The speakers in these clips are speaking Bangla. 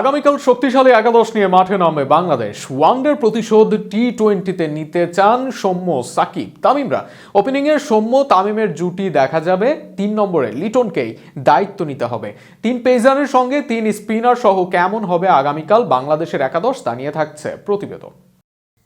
আগামীকাল শক্তিশালী একাদশ নিয়ে মাঠে নামবে বাংলাদেশ। ওয়ানডের প্রতিশোধ টি টোয়েন্টিতে নিতে চান সৌম্য সাকিব, তামিমরা। ওপেনিংয়ে সৌম্য তামিমের জুটি দেখা যাবে। তিন নম্বরে লিটনকেই দায়িত্ব নিতে হবে। তিন পেসারের সঙ্গে তিন স্পিনার সহ কেমন হবে আগামীকাল বাংলাদেশের একাদশ তা নিয়ে থাকছে প্রতিবেদন।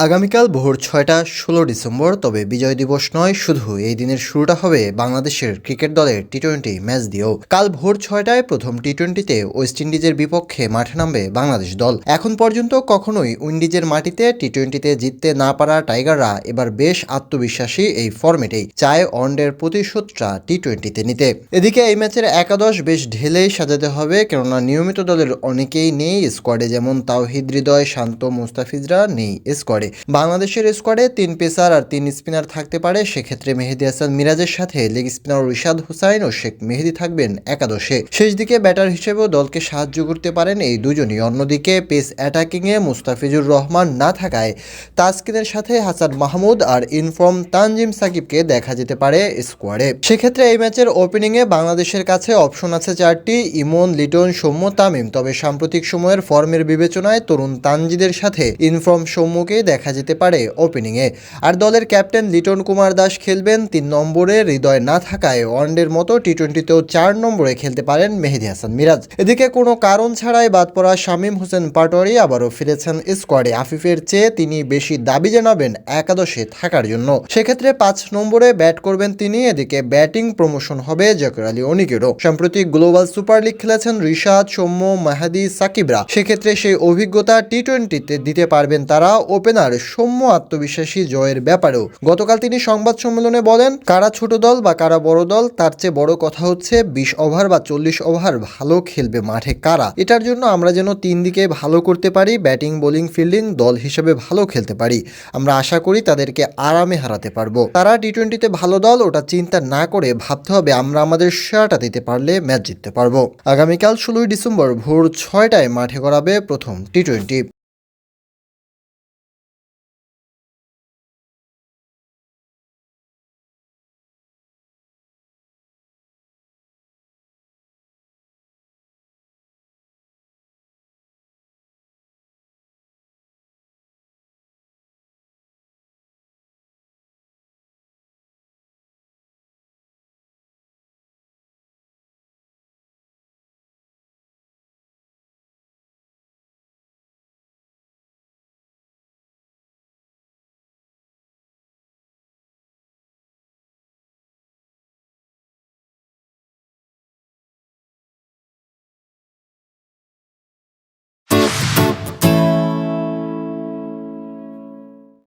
আগামীকাল ভোর ছয়টা ষোলো ডিসেম্বর, তবে বিজয় দিবস নয়, শুধু এই দিনের শুরুটা হবে বাংলাদেশের ক্রিকেট দলের টি টোয়েন্টি ম্যাচ দিয়েও। কাল ভোর ছয়টায় প্রথম টি টোয়েন্টিতে ওয়েস্ট ইন্ডিজের বিপক্ষে মাঠে নামবে বাংলাদেশ দল। এখন পর্যন্ত কখনোই উইন্ডিজের মাটিতে টি টোয়েন্টিতে জিততে না পারা টাইগাররা এবার বেশ আত্মবিশ্বাসী এই ফর্মেটেই চায় ওয়ানডের প্রতিশোধটা টি টোয়েন্টিতে নিতে। এদিকে এই ম্যাচের একাদশ বেশ ঢেলেই সাজাতে হবে, কেননা নিয়মিত দলের অনেকেই নেই স্কোয়াডে, যেমন তাওহিদ হৃদয়, শান্ত মুস্তাফিজরা নেই স্কোয়াডে। বাংলাদেশের স্কোয়াডে তিন পেসার আর তিন স্পিনার থাকতে পারে। সেক্ষেত্রে মেহেদি হাসান মিরাজের সাথে লেগ স্পিনার রিশাদ হুসাইন ও শেখ মেহেদি থাকবেন একাদশে। শেষ দিকে ব্যাটার হিসেবেও দলকে সাহায্য করতে পারেন এই দুজনই। অন্যদিকে পেস অ্যাটাকিংয়ে মুস্তাফিজুর রহমান না থাকায় তাসকিনের সাথে হাসান মাহমুদ আর ইনফর্ম তানজিম সাকিবকে দেখা যেতে পারে স্কোয়াডে সেক্ষেত্রে এই ম্যাচের ওপেনিংয়ে বাংলাদেশের কাছে অপশন আছে চারটি, ইমন, লিটন, সৌম্য, তামিম। তবে সাম্প্রতিক সময়ের ফর্মের বিবেচনায় তরুণ তানজিদের সাথে ইনফর্ম সৌম্যকে দেখা যেতে পারে ওপেনিংয়ে আর দলের ক্যাপ্টেন লিটন কুমার দাস খেলবেন তিন নম্বরে, হৃদয় না থাকায় ওয়ানডের মতো টি টোয়েন্টিতেও চার নম্বরে খেলতে পারেন মেহেদি হাসান মিরাজ। এদিকে কোনো কারণ ছাড়াই বাদ পড়া শামীম হোসেন পাটোয়ারি আবারও ফিরেছেন স্কোয়াডে আফিফের চেয়ে তিনি বেশি দাবি জানাবেন একাদশে থাকার জন্য। সেক্ষেত্রে পাঁচ নম্বরে ব্যাট করবেন তিনি, এদিকে ব্যাটিং প্রমোশন হবে জাকির আলী অনিকেরও। সম্প্রতি গ্লোবাল সুপার লিগ খেলেছেন রিশাদ, সৌম্য, মাহাদি, সাকিবরা। সেক্ষেত্রে সেই অভিজ্ঞতা টি টোয়েন্টিতে দিতে পারবেন তারা ওপেনার সৌম্য আত্মবিশ্বাসী জয়ের ব্যাপারেও। গতকাল তিনি সংবাদ সম্মেলনে বলেন, কারা ছোট দল বা কারা বড় দল, তার চেয়ে বড় কথা হচ্ছে বিশ ওভার বা চল্লিশ ওভার ভালো খেলবে মাঠে কারা। এটার জন্য আমরা যেন তিন দিকে ভালো করতে পারি, ব্যাটিং, বোলিং, ফিল্ডিং, দল হিসেবে ভালো খেলতে পারি। আমরা আশা করি তাদেরকে আরামে হারাতে পারব। তারা টি টোয়েন্টিতে ভালো দল, ওটা চিন্তা না করে ভাবতে হবে আমরা আমাদের সেরাটা দিতে পারলে ম্যাচ জিততে পারব। আগামীকাল ষোলোই ডিসেম্বর ভোর ছয়টায় মাঠে গড়াবে প্রথম টি টোয়েন্টি